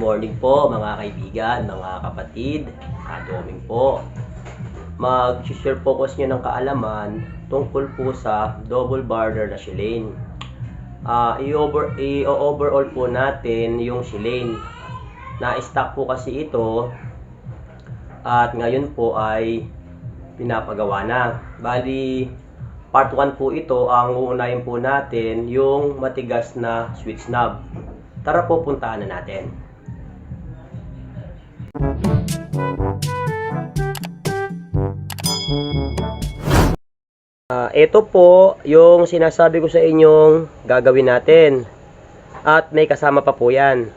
morning po mga kaibigan, mga kapatid, kadoming po. Mag-share focus nyo ng kaalaman tungkol po sa double barrel na shilane. Ah, i-over, i-overall po natin yung shilane. Na-stock po kasi ito at ngayon po ay pinapagawa na. Bali, part 1 po ito, ang uunahin po natin yung matigas na switch knob. Tara po, puntahan na natin. Ah, ito po yung sinasabi ko sa inyong gagawin natin. At may kasama pa po yan.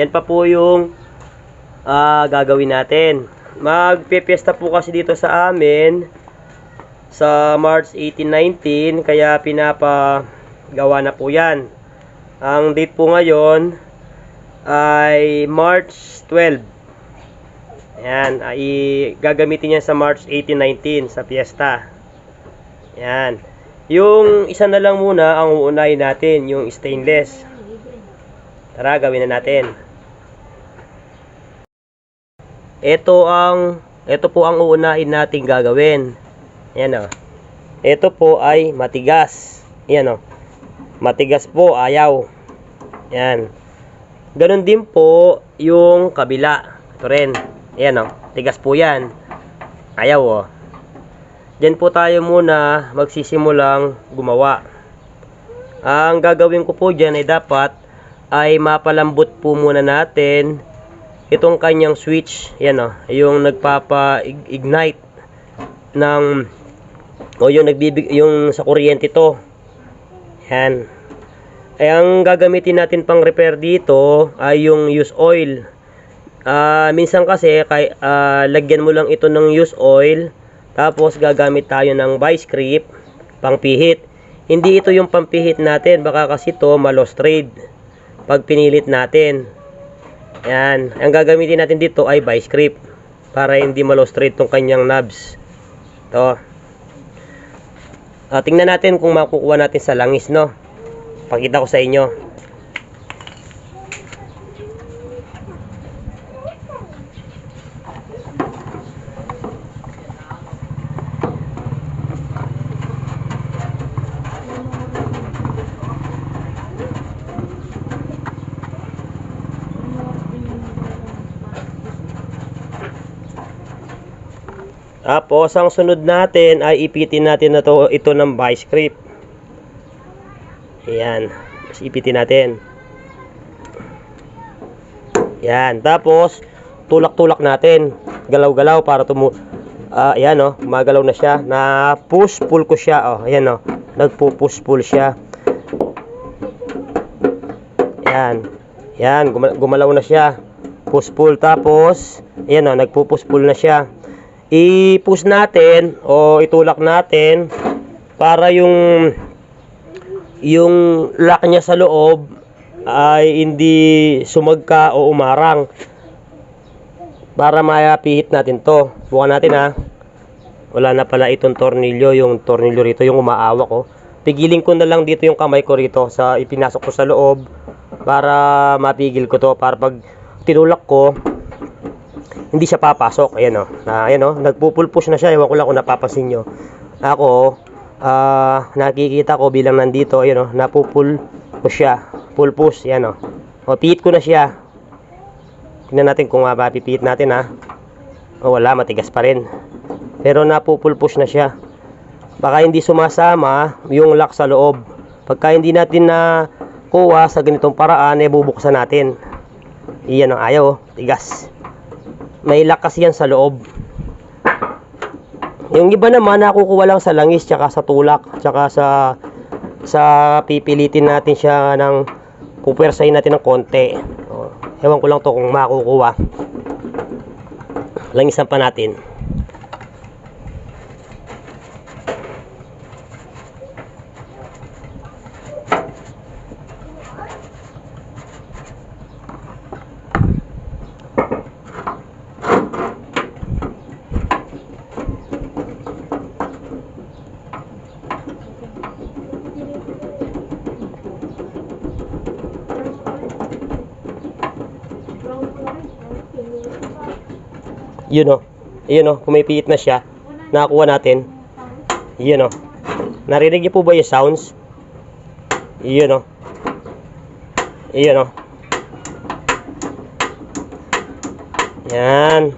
Yan. Pa po yung ah, gagawin natin. Magpepiesta po kasi dito sa amin sa March 18, 19 kaya pinapagawa na po yan. Ang date po ngayon ay March 12. Yan, ay gagamitin niya sa March 18, 19 sa piyesta. Yan. Yung isa na lang muna ang uunahin natin, yung stainless. Tara, gawin na natin. Ito ang ito po ang uunahin nating gagawin. Ayan o. Ito po ay matigas. Ayan o. Matigas po, ayaw. Ayan. Ganon din po yung kabila. Ito rin. Ayan o. Tigas po yan. Ayaw o. Diyan po tayo muna magsisimulang gumawa. Ang gagawin ko po dyan ay dapat ay mapalambot po muna natin itong kanyang switch yan o yung nagpapa-ignite ng o yung nagbibig yung sa kuryente to. Yan. Ay ang gagamitin natin pang repair dito ay yung use oil. Ah, minsan kasi kay ah, lagyan mo lang ito ng use oil tapos gagamit tayo ng vice grip pang pihit hindi ito yung pampihit natin baka kasi to malos trade pag pinilit natin. Yan. Ang gagamitin natin dito ay vice grip para hindi malo-straight tong kanyang knobs. To. Ah, tingnan natin kung makukuha natin sa langis, no? Pakita ko sa inyo. Tapos, ang sunod natin ay ipitin natin na to, ito ng vice grip. Ayan. Tapos ipitin natin. Yan. Tapos, tulak-tulak natin. Galaw-galaw para tumu... Ah, ayan oh, magalaw na siya. Na push-pull ko siya. Oh, ayan oh. Nagpo-push-pull siya. Yan. Yan, guma- gumalaw na siya. Push-pull. Tapos, ayan oh, nagpo-push-pull na siya i-push natin o itulak natin para yung yung lock niya sa loob ay hindi sumagka o umarang. Para mapihit natin to. Bukan natin ha. Wala na pala itong tornilyo. Yung tornilyo rito yung umaawa ko pigilin ko na lang dito yung kamay ko rito sa ipinasok ko sa loob para mapigil ko to. Para pag tinulak ko hindi siya papasok. Ayan o. Na, ayan o. Nagpupulpush na siya. Ewan ko lang kung napapansin nyo. Ako, ah, nakikita ko bilang nandito. Ayan o. Napupul push siya. Pull push. Ayan o. O, pihit ko na siya. Tingnan natin kung mapipihit natin ha. O, wala. Matigas pa rin. Pero napupul push na siya. Baka hindi sumasama yung lock sa loob. Pagka hindi natin na kuha sa ganitong paraan, eh bubuksan natin. Iyan ang ayaw. oh. Tigas may lakas yan sa loob. Yung iba naman nakukuha lang sa langis tsaka sa tulak tsaka sa sa pipilitin natin siya ng pupwersahin natin ng konti. O, ewan ko lang to kung makukuha. Langisan pa natin. Yun o. Yun o. Pumipihit na siya. Nakakuha natin. Yun o. Narinig niyo po ba yung sounds? Yun o. Yun o. Yan.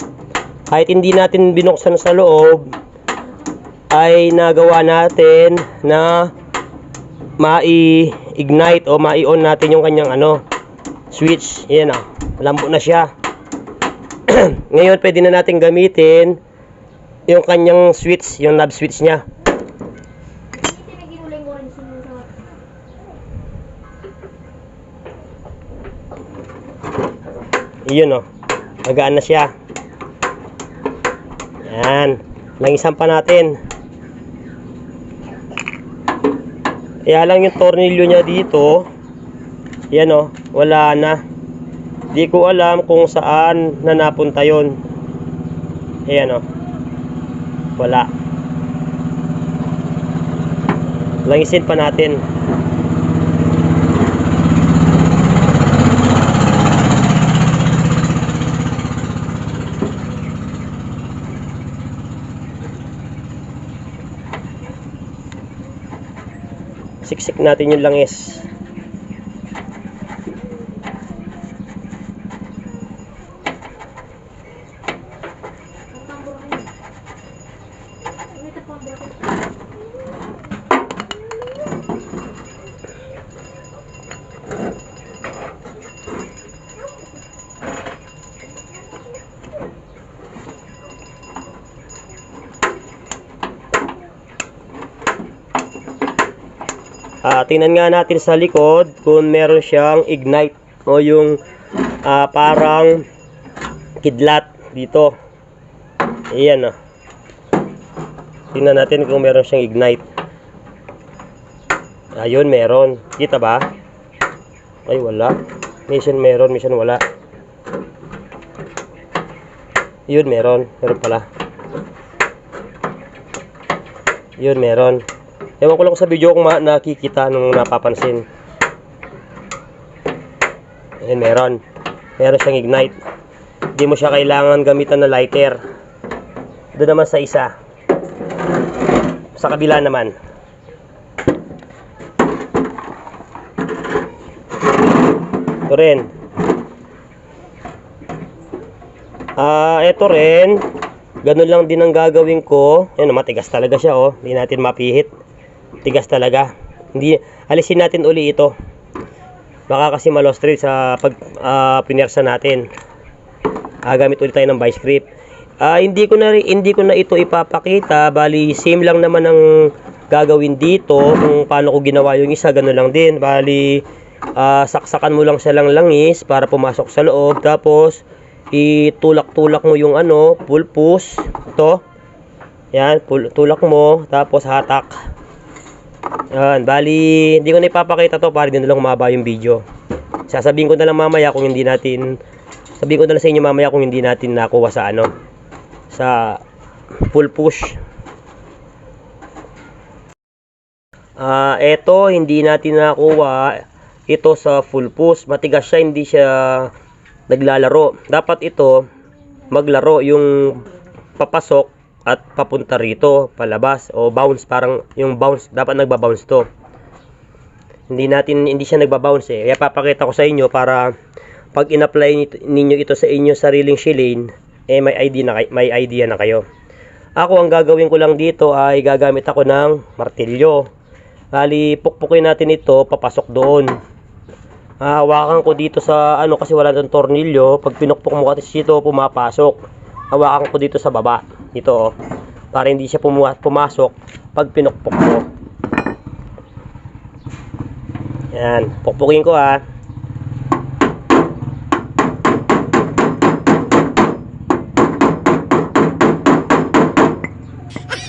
Kahit hindi natin binuksan sa loob, ay nagawa natin na mai-ignite o mai-on natin yung kanyang ano, switch. Yan o. Lambo na siya. Ngayon, pwede na natin gamitin yung kanyang switch, yung knob switch niya. Pinaginuling ko rin sinusunod. Yun o. Magaan na siya. Yan. Langisan pa natin. Kaya lang yung tornilyo niya dito. Yan o. Wala na. Di ko alam kung saan na napunta yun. Ayan o. Wala. Langisin pa natin. Siksik natin yung langis. Ang tambor rin. Ah, tingnan nga natin sa likod kung meron siyang ignite o yung ah, parang kidlat dito. Ayan ah. Tingnan natin kung meron siyang ignite. Ayun, meron. Kita ba? Ay, wala. Mission meron, mission wala. Yun, meron. Meron pala. Yun, meron. Ewan ko lang sa video kung nakikita nung napapansin. Ayan, meron. Meron siyang ignite. Hindi mo siya kailangan gamitan na lighter. Doon naman sa isa. Sa kabila naman. Ito rin. Ah, ito rin. Ganun lang din ang gagawin ko. Ayun, matigas talaga siya, oh. Hindi natin mapihit. Tigas talaga. Hindi, alisin natin uli ito. Baka kasi malos trade sa pag pinersa natin. Ah, gamit ulit tayo ng vice grip. Ah, hindi ko na hindi ko na ito ipapakita. Bali, same lang naman ang gagawin dito kung paano ko ginawa yung isa, ganun lang din. Bali, ah, saksakan mo lang siya lang langis para pumasok sa loob. Tapos, itulak-tulak mo yung ano, pull push. Ito. Yan, tulak mo. Tapos, hatak. Yan, bali, hindi ko na ipapakita to para din lang umaba yung video. Sasabihin ko na lang mamaya kung hindi natin sabihin ko na lang sa inyo mamaya kung hindi natin nakuha sa ano sa full push. Ah, eto hindi natin nakuha ito sa full push. Matigas siya, hindi siya naglalaro. Dapat ito maglaro yung papasok at papunta rito, palabas o bounce parang yung bounce dapat nagba-bounce to. Hindi natin hindi siya nagba-bounce eh. Kaya papakita ko sa inyo para pag in-apply ninyo ito sa inyo sariling shilane, eh may idea na may idea na kayo. Ako ang gagawin ko lang dito ay gagamit ako ng martilyo. Bali, pukpukin natin ito papasok doon. Hahawakan ko dito sa ano kasi wala nang tornilyo. Pag pinukpok mo kasi dito pumapasok. Hawakan ko dito sa baba. Dito oh. Para hindi siya puma- pumasok pag pinukpok mo. Yan, pukpukin ko ah.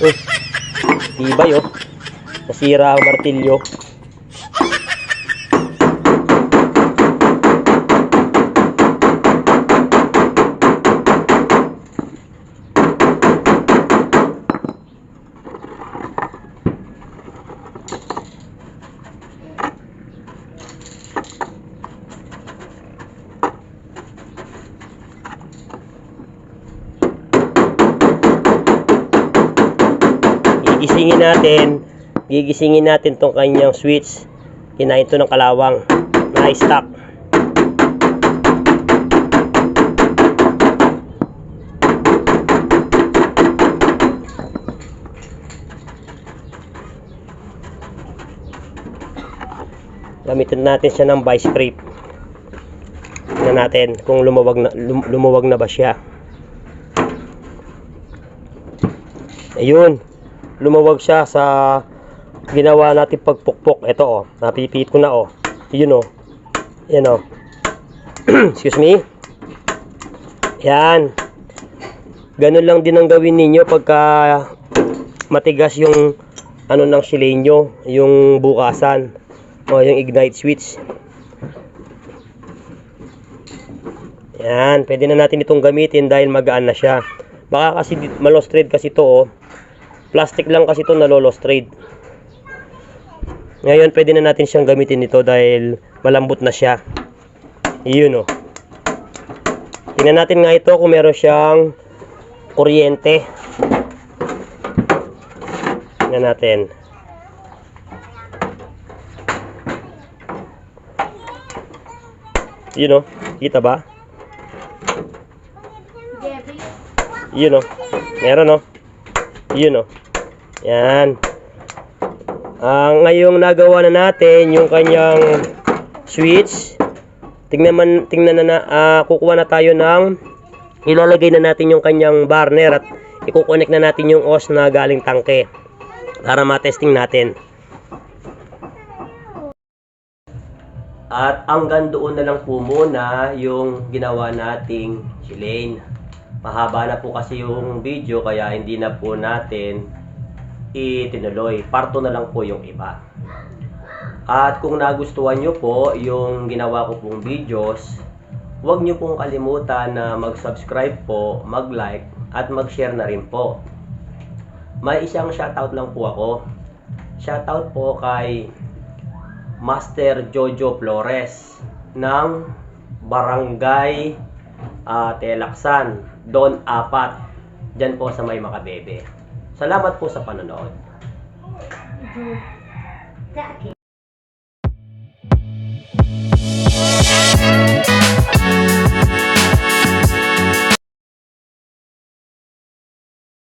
Uy, tibay oh. Nasira ang martilyo. Gigisingin natin, gigisingin natin tong kanyang switch. Kinain to ng kalawang na stock. Gamitin natin siya ng vice grip. Tingnan natin kung lumawag na lum- lumuwag na ba siya. Ayun. Lumawag siya sa ginawa natin pagpukpok. Ito oh, napipit ko na oh. Yun oh. Yan oh. Excuse me. Yan. Ganun lang din ang gawin ninyo pagka matigas yung ano ng silenyo, yung bukasan o yung ignite switch. Yan, pwede na natin itong gamitin dahil magaan na siya. Baka kasi malos trade kasi to oh. Plastic lang kasi to nalolos trade. Ngayon pwede na natin siyang gamitin ito dahil malambot na siya. Yun oh. Tingnan natin nga ito kung meron siyang kuryente. Tingnan natin. Yun oh. Kita ba? Yun oh. Meron oh. Yun oh. Yan. Ah, ngayong nagawa na natin yung kanyang switch. Tingnan man tingnan na, na ah, kukuha na tayo ng ilalagay na natin yung kanyang burner at iko-connect na natin yung os na galing tangke para ma-testing natin. At hanggang doon na lang po muna yung ginawa nating chilane. Mahaba na po kasi yung video kaya hindi na po natin itinuloy. Parto na lang po yung iba. At kung nagustuhan nyo po yung ginawa ko pong videos, huwag nyo pong kalimutan na mag-subscribe po, mag-like, at mag-share na rin po. May isang shoutout lang po ako. Shoutout po kay Master Jojo Flores ng Barangay ah, Telaksan, Don Apat, dyan po sa may Makabebe. Salamat po sa panonood. Sa akin.